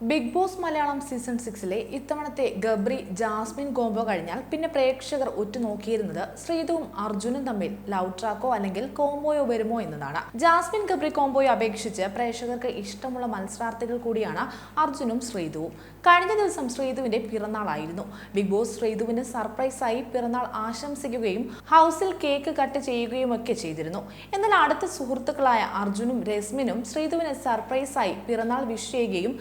Big Boss Malayalam season സിക്സിലെ ഇത്തവണത്തെ Gabri Jasmine combo കഴിഞ്ഞാൽ പിന്നെ പ്രേക്ഷകർ ഉറ്റുനോക്കിയിരുന്നത് ശ്രീതുവും അർജുനും തമ്മിൽ ലവ് ട്രാക്കോ അല്ലെങ്കിൽ കോംബോയോ വരുമോ എന്നതാണ്. ജാസ്മിൻ ഗബ്രി കോംബോയെ അപേക്ഷിച്ച് പ്രേക്ഷകർക്ക് ഇഷ്ടമുള്ള മത്സരാർത്ഥികൾ കൂടിയാണ് അർജുനും ശ്രീതുവും. കഴിഞ്ഞ ദിവസം ശ്രീതുവിന്റെ പിറന്നാളായിരുന്നു. ബിഗ് ബോസ് ശ്രീതുവിന് സർപ്രൈസായി പിറന്നാൾ ആശംസിക്കുകയും ഹൗസിൽ കേക്ക് കട്ട് ചെയ്യുകയും ഒക്കെ ചെയ്തിരുന്നു. എന്നാൽ അടുത്ത സുഹൃത്തുക്കളായ അർജുനും രസ്മിനും ശ്രീതുവിന് സർപ്രൈസായി പിറന്നാൾ വിഷ് ചെയ്യുകയും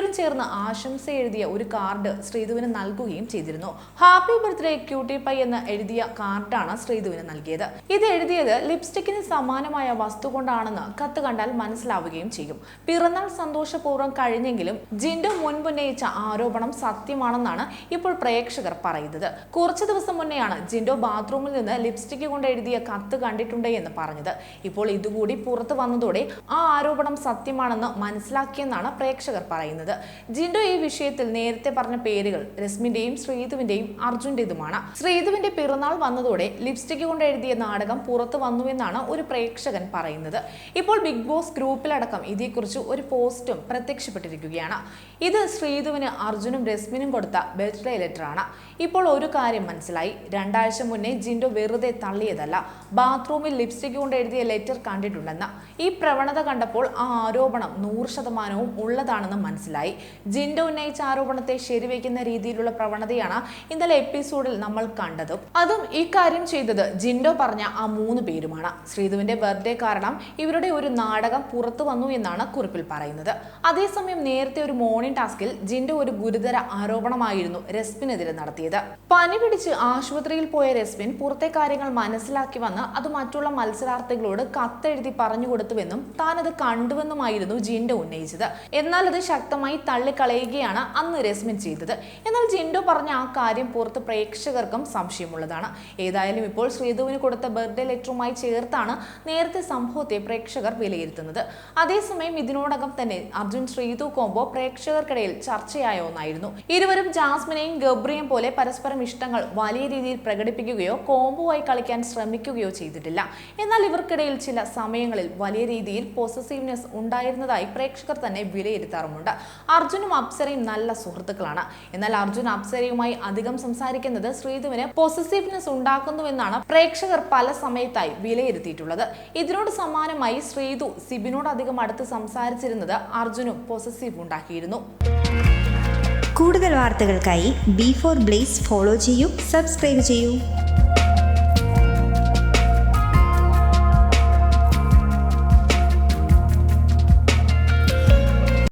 ഇരുവരും ചേർന്ന് ആശംസ എഴുതിയ ഒരു കാർഡ് ശ്രീധുവിന് നൽകുകയും ചെയ്തിരുന്നു. ഹാപ്പി ബർത്ത്ഡേ ക്യൂട്ടി പൈ എന്ന് എഴുതിയ കാർഡാണ് ശ്രീധുവിന് നൽകിയത്. ഇത് എഴുതിയത് ലിപ്സ്റ്റിക്കിന് സമാനമായ വസ്തു കൊണ്ടാണെന്ന് കത്ത് കണ്ടാൽ മനസ്സിലാവുകയും ചെയ്യും. പിറന്നാൾ സന്തോഷപൂർവം കഴിഞ്ഞെങ്കിലും ജിൻഡോ മുൻപുന്നയിച്ച ആരോപണം സത്യമാണെന്നാണ് ഇപ്പോൾ പ്രേക്ഷകർ പറയുന്നത്. കുറച്ചു ദിവസം മുന്നെയാണ് ജിൻഡോ ബാത്റൂമിൽ നിന്ന് ലിപ്സ്റ്റിക് കൊണ്ട് എഴുതിയ കത്ത് കണ്ടിട്ടുണ്ട് എന്ന് പറഞ്ഞത്. ഇപ്പോൾ ഇതുകൂടി പുറത്തു വന്നതോടെ ആ ആരോപണം സത്യമാണെന്ന് മനസ്സിലാക്കിയെന്നാണ് പ്രേക്ഷകർ പറയുന്നത്. ജിൻഡോ ഈ വിഷയത്തിൽ നേരത്തെ പറഞ്ഞ പേരുകൾ രശ്മിന്റെയും ശ്രീതുവിന്റെയും അർജുന്റേതുമാണ്. ശ്രീതുവിന്റെ പിറന്നാൾ വന്നതോടെ ലിപ്സ്റ്റിക് കൊണ്ട് എഴുതിയ നാടകം പുറത്തു വന്നുവെന്നാണ് ഒരു പ്രേക്ഷകൻ പറയുന്നത്. ഇപ്പോൾ ബിഗ് ബോസ് ഗ്രൂപ്പിലടക്കം ഇതേക്കുറിച്ച് ഒരു പോസ്റ്റും പ്രത്യക്ഷപ്പെട്ടിരിക്കുകയാണ്. ഇത് ശ്രീതുവിന് അർജുനും രശ്മിനും കൊടുത്ത ബർത്ത്ഡേ ലെറ്റർ ആണ്. ഇപ്പോൾ ഒരു കാര്യം മനസ്സിലായി. രണ്ടാഴ്ച മുന്നേ ജിൻഡോ വെറുതെ തള്ളിയതല്ല. ബാത്റൂമിൽ ലിപ്സ്റ്റിക് കൊണ്ട് എഴുതിയ ലെറ്റർ കണ്ടിട്ടുണ്ടെന്ന്. ഈ പ്രവണത കണ്ടപ്പോൾ ആ ആരോപണം നൂറ് ശതമാനവും ഉള്ളതാണെന്ന് മനസ്സിലായി. ജിൻഡോ ഉന്നയിച്ച ആരോപണത്തെ ശരിവെക്കുന്ന രീതിയിലുള്ള പ്രവണതയാണ് ഇന്നലെ എപ്പിസോഡിൽ നമ്മൾ കണ്ടത്. അതും ഇക്കാര്യം കാര്യം ചെയ്തത് ജിൻഡോ പറഞ്ഞ ആ മൂന്ന് പേരുമാണ്. ശ്രീധുവിന്റെ ബർത്ത്ഡേ കാരണം ഇവരുടെ ഒരു നാടകം പുറത്തു വന്നു എന്നാണ് കുറിപ്പിൽ പറയുന്നത്. അതേസമയം നേരത്തെ ഒരു മോർണിംഗ് ടാസ്കിൽ ജിൻഡോ ഒരു ഗുരുതര ആരോപണമായിരുന്നു രസ്മിനെതിരെ നടത്തിയത്. പനി പിടിച്ച് ആശുപത്രിയിൽ പോയ രസ്മിൻ പുറത്തെ കാര്യങ്ങൾ മനസ്സിലാക്കി വന്ന് അത് മറ്റുള്ള മത്സരാർത്ഥികളോട് കത്തെഴുതി പറഞ്ഞു കൊടുത്തുവെന്നും താൻ അത് കണ്ടുവെന്നുമായിരുന്നു ജിൻഡോ ഉന്നയിച്ചത്. എന്നാൽ അത് ശക്തമായി തള്ളിക്കളയുകയാണ് അന്ന് രസ്മിൻ ചെയ്തത്. എന്നാൽ ജിൻഡോ പറഞ്ഞ ആ കാര്യം പുറത്ത് പ്രേക്ഷകർക്കും സംശയമുള്ളതാണ്. ഏതായാലും ഇപ്പോൾ ശ്രീധുവിന് കൊടുത്ത ബർത്ത്ഡേ ലെറ്ററുമായി ചേർത്താണ് നേരത്തെ സംഭവത്തെ പ്രേക്ഷകർ വിലയിരുത്തുന്നത്. അതേസമയം ഇതിനോടകം തന്നെ അർജുൻ ശ്രീതു കോംബോ പ്രേക്ഷകർക്കിടയിൽ ചർച്ചയായ ഒന്നായിരുന്നു. ഇരുവരും ജാസ്മിനെയും ഗബ്രിയും പോലെ പരസ്പരം ഇഷ്ടങ്ങൾ വലിയ രീതിയിൽ പ്രകടിപ്പിക്കുകയോ കോംബോവായി കളിക്കാൻ ശ്രമിക്കുകയോ ചെയ്തിട്ടില്ല. എന്നാൽ ഇവർക്കിടയിൽ ചില സമയങ്ങളിൽ വലിയ രീതിയിൽ പോസസീവ്നെസ് ഉണ്ടായിരുന്നതായി പ്രേക്ഷകർ തന്നെ വിലയിരുത്താറുമുണ്ട്. അർജുനും അപ്സരയും നല്ല സുഹൃത്തുക്കളാണ്. എന്നാൽ അർജുൻ അപ്സരയുമായി അധികം സംസാരിക്കുന്നത് ശ്രീധുവിന് പോസിറ്റീവ്നെസ് ഉണ്ടാക്കുന്നുവെന്നാണ് പ്രേക്ഷകർ പല സമയത്തായി വിലയിരുത്തിയിട്ടുള്ളത്. ഇതിനോട് സമാനമായി ശ്രീധു സിബിനോട് അധികം അടുത്ത് സംസാരിച്ചിരുന്നത് അർജുനും പോസിറ്റീവ് ഉണ്ടാക്കിയിരുന്നു. കൂടുതൽ വാർത്തകൾക്കായി ബി ഫോർ ബ്ലേസ് ഫോളോ ചെയ്യൂ സബ്സ്ക്രൈബ് ചെയ്യൂ.